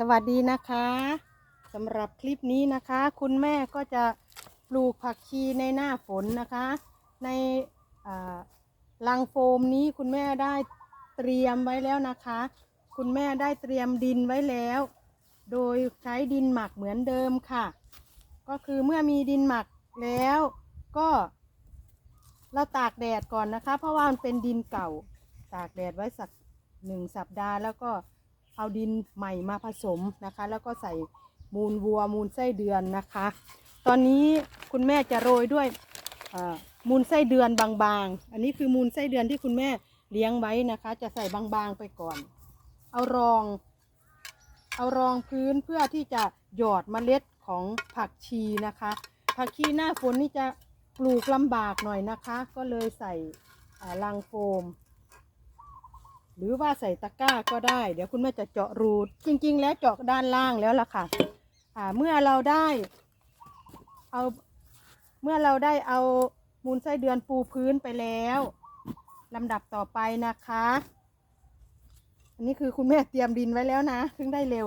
สวัสดีนะคะสำหรับคลิปนี้นะคะ คุณแม่ก็จะปลูกผักชีในหน้าฝนนะคะ ในลังโฟมนี้คุณแม่ได้เตรียมไว้แล้วนะคะ คุณแม่ได้เตรียมดินไว้แล้ว โดยใช้ดินหมักเหมือนเดิมค่ะ ก็คือเมื่อมีดินหมักแล้วก็เราตากแดดก่อนนะคะ เพราะว่ามันเป็นดินเก่า ตากแดดไว้สักหนึ่งสัปดาห์แล้วก็ เอาดินใหม่มาผสมนะคะ แล้วก็ใส่มูลวัวมูลไส้เดือนนะคะ ตอนนี้คุณแม่จะโรยด้วยมูลไส้เดือนบางๆ อันนี้คือมูลไส้เดือนที่คุณแม่เลี้ยงไว้นะคะ จะใส่บางๆไปก่อน เอารอง เอารองพื้นเพื่อที่จะหยอดเมล็ดของผักชีนะคะ ผักชีหน้าฝนนี่จะปลูกลำบากหน่อยนะคะ ก็เลยใส่ลังโฟม หรือว่าใส่ตะกร้าก็ได้ เดี๋ยวคุณแม่จะเจาะรูจริง ๆ แล้วเจาะด้านล่างแล้วล่ะค่ะอ่าเมื่อเราได้เอาเมื่อเราได้เอามูลไส้เดือนปูพื้นไปแล้วลำดับต่อไปนะคะ อันนี้คือคุณแม่เตรียมดินไว้แล้วนะเพิ่งได้เร็ว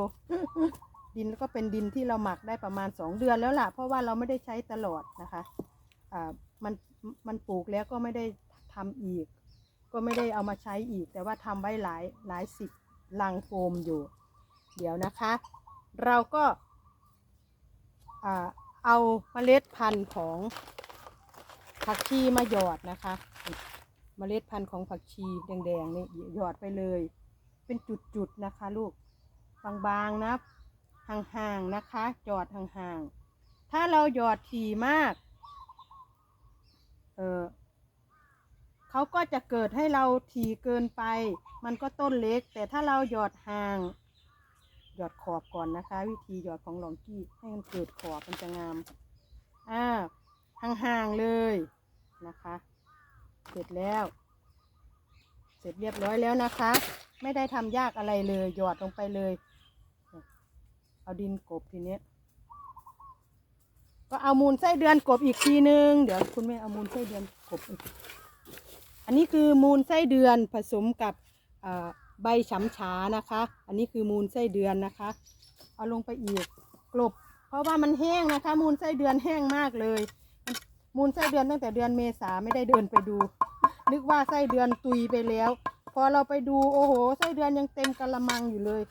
ดินก็เป็นดินที่เราหมักได้ประมาณสองเดือนแล้วล่ะ เพราะว่าเราไม่ได้ใช้ตลอดนะคะอ่ามันมันปลูกแล้วก็ไม่ได้ทำอีก ก็ไม่ได้เอามาใช้อีก แต่ว่าทำไว้หลายหลายสิบลังโฟมอยู่ เดี๋ยวนะคะ เราก็เอาเมล็ดพันธุ์ของผักชีมาหยอดนะคะเมล็ดพันธุ์ของผักชีแดงๆนี่หยอดไปเลย เป็นจุดๆนะคะ ลูกบางๆนะห่างๆนะคะ หยอดห่างๆถ้าเราหยอดถี่มาก เออ เขาก็จะเกิดให้เราถี่เกินไป มันก็ต้นเล็ก แต่ถ้าเราหยอดห่าง หยอดขอบก่อนนะคะ วิธีหยอดของหลองกี้ให้มันเกิดขอบมันจะงามอ่าห่างๆเลยนะคะ เสร็จแล้ว เสร็จเรียบร้อยแล้วนะคะ ไม่ได้ทำยากอะไรเลย หยอดลงไปเลย เอาดินกบทีเนี้ยก็เอามูลไส้เดือนกบอีกทีนึง เดี๋ยวคุณแม่เอามูลไส้เดือนกบอีก อันนี้คือมูลไส้เดือนผสมกับใบฉำฉานะคะ อันนี้คือมูลไส้เดือนนะคะ เอาลงไปอีกกลบ เพราะว่ามันแห้งนะคะ มูลไส้เดือนแห้งมากเลย มูลไส้เดือนตั้งแต่เดือนเมษาไม่ได้เดินไปดู นึกว่าไส้เดือนตุยไปแล้ว พอเราไปดูโอ้โหไส้เดือนยังเต็มกะละมังอยู่เลย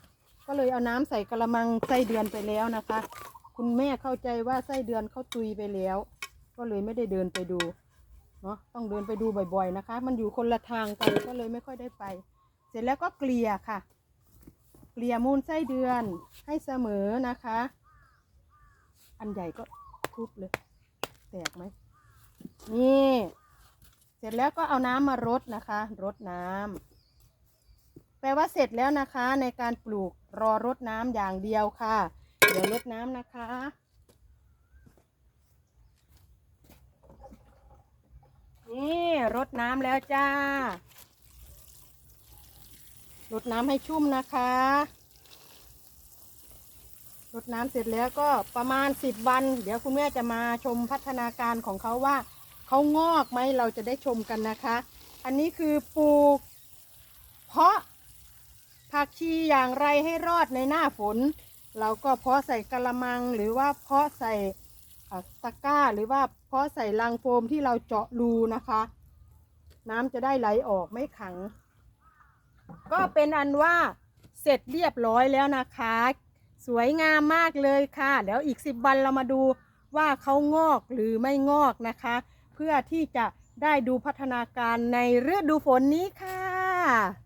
ก็เลยเอาน้ำใส่กะละมังไส้เดือนไปแล้วนะคะ คุณแม่เข้าใจว่าไส้เดือนเขาตุยไปแล้ว ก็เลยไม่ได้เดินไปดู เนาะต้องเดินไปดูบ่อยๆนะคะ มันอยู่คนละทางกันก็เลยไม่ค่อยได้ไป เสร็จแล้วก็เกลี่ยค่ะ เกลี่ยมูลไส้เดือนให้เสมอนะคะ อันใหญ่ก็ทุบเลย แตกไหมนี่ เสร็จแล้วก็เอาน้ำมารดนะคะ รดน้ำแปลว่าเสร็จแล้วนะคะ ในการปลูกรอรดน้ำอย่างเดียวค่ะ เดี๋ยวรดน้ำนะคะ นี่รดน้ำแล้วจ้ารดน้ำให้ชุ่มนะคะรดน้ำเสร็จแล้วก็ประมาณสิบวัน เดี๋ยวคุณแม่จะมาชมพัฒนาการของเขาว่าเขางอกไหมเราจะได้ชมกันนะคะ อันนี้คือปลูก เพาะผักชีอย่างไรให้รอดในหน้าฝน เราก็เพาะใส่กระมังหรือว่าเพาะใส่ ตะกร้าหรือว่าเพาะใส่ลังโฟมที่เราเจาะรูนะคะ น้ำจะได้ไหลออกไม่ขัง ก็เป็นอันว่าเสร็จเรียบร้อยแล้วนะคะ สวยงามมากเลยค่ะ เดี๋ยวอีกสิบวันเรามาดูว่าเขางอกหรือไม่งอกนะคะ เพื่อที่จะได้ดูพัฒนาการในฤดูฝนนี้ค่ะ